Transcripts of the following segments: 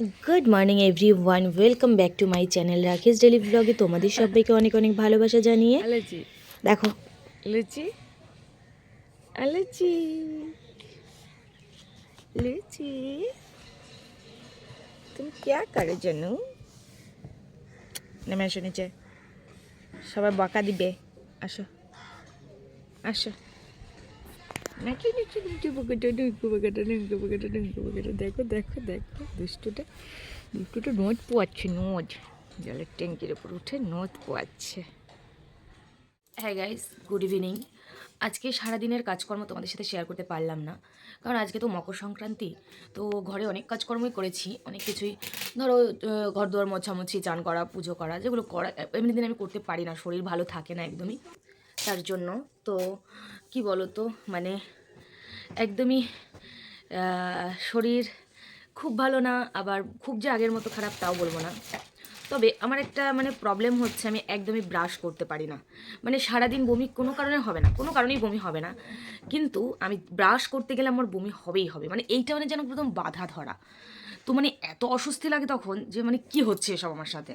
Good morning everyone welcome back to my channel Rakesh daily ব্লগে তোমাদের সবাইকে অনেক অনেক ভালোবাসা জানিয়ে। দেখো। লুচি? লুচি লুচি। তুমি ক্যা করে জানো নেমে আসো নিচে। সবাই বকা দিবে। আসো। আসো। নাকি নাকি নিচে বকাটা ডুঙ্কু বকাটা ডুঙ্কু বকাটা ডুঙ্কু বকাটা দেখো দেখো দেখো, দুষ্টুটা। দুষ্টুটা নোদ পোয়াচ্ছে, নোদ। জলের ট্যাঙ্কির উপর উঠে নোদ পোয়াচ্ছে। হ্যাঁ গাইস গুড ইভিনিং আজকে সারাদিনের কাজকর্ম তোমাদের সাথে শেয়ার করতে পারলাম না। কারণ আজকে তো মকর সংক্রান্তি। তো ঘরে অনেক কাজকর্মই করেছি, অনেক কিছুই। ধরো ঘর দুয়ার মোছামুছি, চান করা, পুজো করা, যেগুলো করা এমনি দিন আমি করতে পারি না, শরীর ভালো থাকে না একদমই। তার জন্য। তো কি বলো তো মানে একদমই শরীর খুব ভালো না, আবার খুব যে আগের মতো খারাপ তাও বলব না। তবে আমার একটা মানে প্রবলেম হচ্ছে, আমি একদমই ব্রাশ করতে পারি না। মানে সারাদিন বমি কোনো কারণে হবে না, কোনো কারণেই বমি হবে না। কিন্তু আমি ব্রাশ করতে গেলে আমার বমি হবেই হবে। মানে এইটা মানে যেন প্রথম বাধা ধরা। তো মানে এত অস্বস্তি লাগে তখন যে মানে কি হচ্ছে এসব আমার সাথে?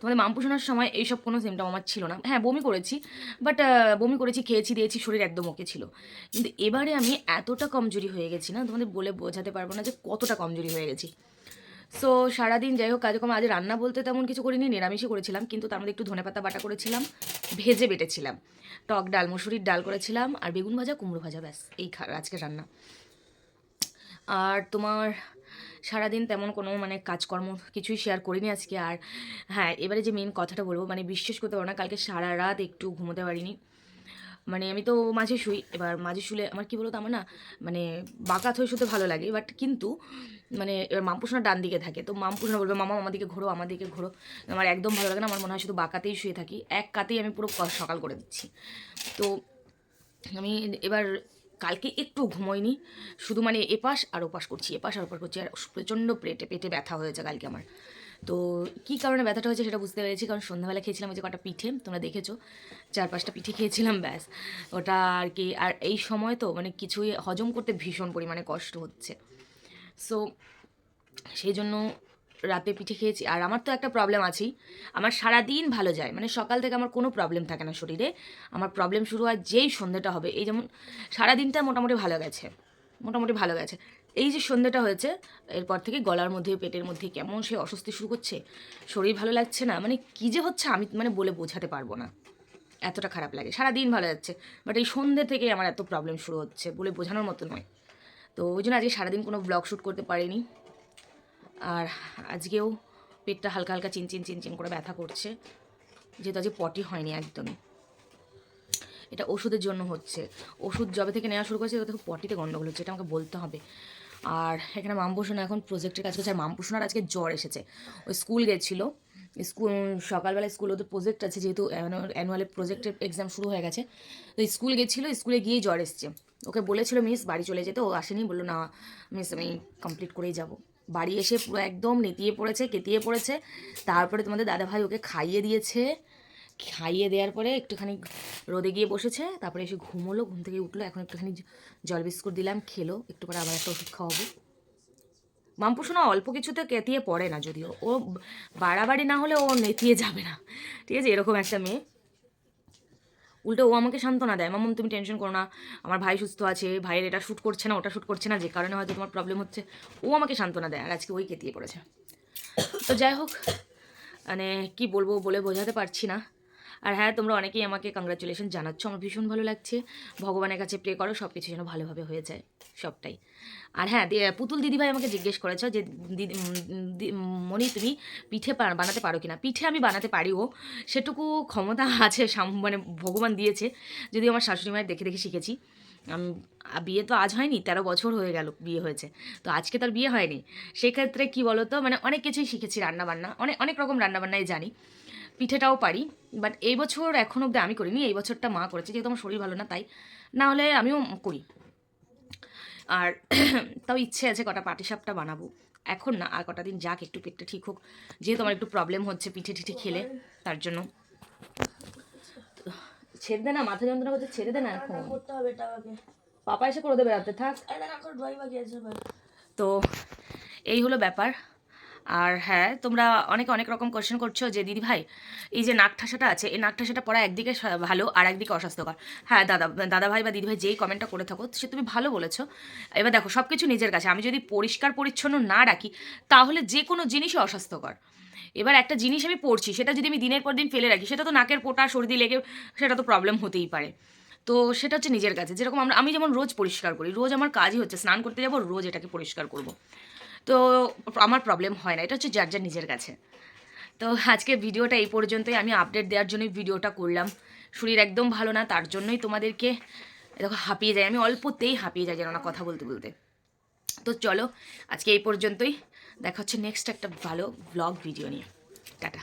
তোমাদের মামপুষণার সময় এইসব কোনো সিমটম আমার ছিল না। হ্যাঁ বমি করেছি বাট বমি করেছি, খেয়েছি, দিয়েছি, শরীর একদম ওকে ছিল। কিন্তু এবারে আমি এতটা কমজোরি হয়ে গেছি না, তোমাদের বলে বোঝাতে পারব না যে কতটা কমজোরি হয়ে গেছি। সো সারাদিন যাই হোক, কাজকর্ম, আজ রান্না বলতে তেমন কিছু করিনি, নিরামিষই করেছিলাম, কিন্তু তার মধ্যে একটু ধনেপাতা বাটা করেছিলাম, ভেজে বেটেছিলাম, টক ডাল, মুসুরির ডাল করেছিলাম, আর বেগুন ভাজা, কুমড়ো ভাজা, ব্যাস, এই আজকে রান্না। আর তোমার সারাদিন তেমন কোনো মানে কাজকর্ম কিছুই শেয়ার করিনি আজকে। আর হ্যাঁ এবারে যে মেন কথাটা বলব মানে বিশ্বাস করতে পারো না, কালকে সারা রাত একটু ঘুমোতে পারিনি। মানে আমি তো মাঝে শুই, এবার মাঝে শুলে আমার কি বলতো, আমার না মানে বাঁকাত হয়ে শুতে ভালো লাগে বাট কিন্তু মানে এবার মামপুসোনা ডান দিকে থাকে, তো মামপুসোনা বলবে, মামা, আমার দিকে ঘোরো, আমার দিকে ঘোরো। আমার একদম ভালো লাগে না, আমার মনে হয় শুধু বাঁকাতেই শুয়ে থাকি, এক কাতেই আমি পুরো সকাল করে দিচ্ছি। তো আমি এবার কালকে একটু ঘুমোয়নি। শুধু মানে এপাশ আর ওপাশ করছি, এপাশ আর ওপাশ করছি আর প্রচণ্ড পেটে পেটে ব্যথা হয়েছে কালকে আমার। তো কী কারণে ব্যথাটা হয়েছে সেটা বুঝতে পেরেছি, কারণ সন্ধ্যাবেলা খেয়েছিলাম যে কটা পিঠে, তোমরা দেখেছ। চার পাঁচটা পিঠে খেয়েছিলাম, ব্যাস। ওটা আর কি, আর এই সময় তো মানে কিছুই হজম করতে ভীষণ পরিমাণে কষ্ট হচ্ছে। সো সেই জন্য রাতে পিঠে খেয়েছি। আর আমার তো একটা প্রবলেম আছেই। আমার সারা দিন ভালো যায়। মানে সকাল থেকে আমার কোনো প্রবলেম থাকে না শরীরে। আমার প্রবলেম শুরু হয় যেই সন্ধ্যেটা হবে। এই যেমন সারা দিনটা মোটামুটি ভালো গেছে। মোটামুটি ভালো গেছে। এই যে সন্ধ্যেটা হয়েছে, এরপর থেকে গলার মধ্যে, পেটের মধ্যে কেমন সে অস্বস্তি শুরু করছে, শরীর ভালো লাগছে না? মানে কী যে হচ্ছে আমি মানে বলে বোঝাতে পারব না। এতটা খারাপ লাগে। সারা দিন ভালো যাচ্ছে। বাট এই সন্ধ্যে থেকে আমার এত প্রবলেম শুরু হচ্ছে বলে বোঝানোর মতো নয়। তো ওই জন্য আজকে সারাদিন কোনো ব্লগ শ্যুট করতে পারিনি। আর আজকেও পেটটা হালকা হালকা চিনচিন চিনচিন করে ব্যথা করছে। যেহেতু আজকে পটি হয়নি একদমই। এটা ওষুধের জন্য হচ্ছে। ওষুধ জবে থেকে নেওয়া শুরু করেছে দেখো পটিতে গণ্ডগোল হচ্ছে, এটা আমাকে বলতে হবে। আর এখানে মামপুসোনা এখন প্রজেক্টের কাজ করছে। আর মামপুসোনার আজকে জ্বর এসেছে। ওই স্কুল গেছিল। স্কুল সকালবেলা স্কুল, ওদের প্রজেক্ট আছে যেহেতু অ্যানুয়ালের প্রজেক্টের এক্সাম শুরু হয়ে গেছে। তো স্কুল গেছিল, স্কুলে গিয়েই জ্বর এসছে। ওকে বলেছিল, মিস, বাড়ি চলে যেতে। ও আসেনি, বলল, না, মিস, আমি কমপ্লিট করেই যাব। বাড়ি এসে পুরো একদম নেতিয়ে পড়েছে, কেতিয়ে পড়েছে। তারপরে তোমাদের দাদাভাই ওকে খাইয়ে দিয়েছে। খাইয়ে দেওয়ার পরে একটুখানি রোদে গিয়ে বসেছে। তারপরে এসে ঘুমোলো, ঘুম থেকে উঠল। এখন একটুখানি জল বিস্কুট দিলাম, খেলো। একটু পরে আবার একটা ওষুধ খাওয়াবো। মামপুসোনা অল্প কিছুতে কেতিয়ে পড়ে না যদিও। ও বাড়াবাড়ি না হলে ও নেতিয়ে যাবে না। ঠিক আছে? এরকম একটা মেয়ে। উল্টো ও আমাকে সান্ত্বনা দেয়, মামুন, তুমি টেনশন করো না, আমার ভাই সুস্থ আছে, ভাইয়ের এটা শ্যুট করছে না, ওটা শ্যুট করছে না, যে কারণে হয়তো তোমার প্রবলেম হচ্ছে। ও আমাকে সান্ত্বনা দেয় আর আজকে ওই কেতিয়ে পড়েছে। তো যাই হোক মানে কি বলব বলে বোঝাতে পারছি না। আর হ্যাঁ তোমরা অনেকেই আমাকে কংগ্রাচুলেশন জানাচ্ছ, আমার ভীষণ ভালো লাগছে। ভগবানের কাছে প্রে করো সব কিছু যেন ভালোভাবে হয়ে যায়, সবটাই। আর হ্যাঁ পুতুল দিদিভাই আমাকে জিজ্ঞেস করেছ যে দিদি মনি তুমি পিঠে বানাতে পারো কিনা? পিঠে আমি বানাতে পারিও সেটুকু ক্ষমতা আছে মানে ভগবান দিয়েছে। যদি আমার শাশুড়ি মায়ের দেখে দেখে শিখেছি। বিয়ে তো আজ হয়নি, তেরো বছর হয়ে গেল, বিয়ে হয়েছে। তো আজকে তার বিয়ে হয়নি। সেক্ষেত্রে কি বলো তো মানে অনেক কিছুই শিখেছি রান্নাবান্না অনেক অনেক রকম রান্নাবান্নাই জানি। পিঠেটাও পারি বাট এই বছর এখন অব্দি আমি করিনি, এই বছরটা মা করেছে, যেহেতু আমার শরীর ভালো না, তাই। না হলে আমিও করি। আর তাও ইচ্ছে আছে কটা পাটিসাপটা বানাবো। এখন না, আর কটা দিন যাক, একটু পেটটা ঠিক হোক। যেহেতু আমার একটু প্রবলেম হচ্ছে পিঠে টিঠে খেলে, তার জন্য। ছেড়ে দে না মাথা যন্ত্রণা করছে ছেড়ে দে না এখন। করতে হবে এটা আমাকে পাপা এসে করে দেবে রাতে থাক। তো এই হলো ব্যাপার। আর হ্যাঁ তোমরা অনেকে, অনেক রকম কোয়েশ্চেন করছ যে, দিদি ভাই, এই যে নাক ঠাসাটা আছে, এই নাক ঠাসাটা পরা একদিকে ভালো আর একদিকে অস্বাস্থ্যকর। হ্যাঁ দাদা দাদা ভাই বা দিদি ভাই যেই কমেন্টটা করে থাকো, সে তুমি ভালো বলেছ। এবার দেখো সব কিছু নিজের কাছে। আমি যদি পরিষ্কার, পরিচ্ছন্ন না রাখি, তাহলে যে কোনো জিনিসই অস্বাস্থ্যকর। এবার একটা জিনিস আমি পড়ছি, সেটা যদি আমি দিনের পর দিন ফেলে রাখি, সেটা তো নাকের পোটা, সর্দি লেগে, সেটা তো প্রবলেম হতেই পারে। তো সেটা হচ্ছে নিজের কাছে। যেরকম আমরা, আমি যেমন রোজ পরিষ্কার করি, রোজ আমার কাজই হচ্ছে, স্নান করতে যাব, রোজ এটাকে পরিষ্কার করব। তো আমার প্রবলেম হয় না, এটা হচ্ছে যার যার নিজের কাছে। তো আজকে ভিডিওটা এই পর্যন্তই, আমি আপডেট দেওয়ার জন্যই ভিডিওটা করলাম। শরীর একদম ভালো না, তার জন্যই তোমাদেরকে দেখো হাঁপিয়ে যাই, আমি অল্পতেই হাঁপিয়ে যাই জানো না কথা বলতে বলতে। তো চলো, আজকে এই পর্যন্তই, দেখা হচ্ছে নেক্সট একটা ভালো ব্লগ ভিডিও নিয়ে। টাটা।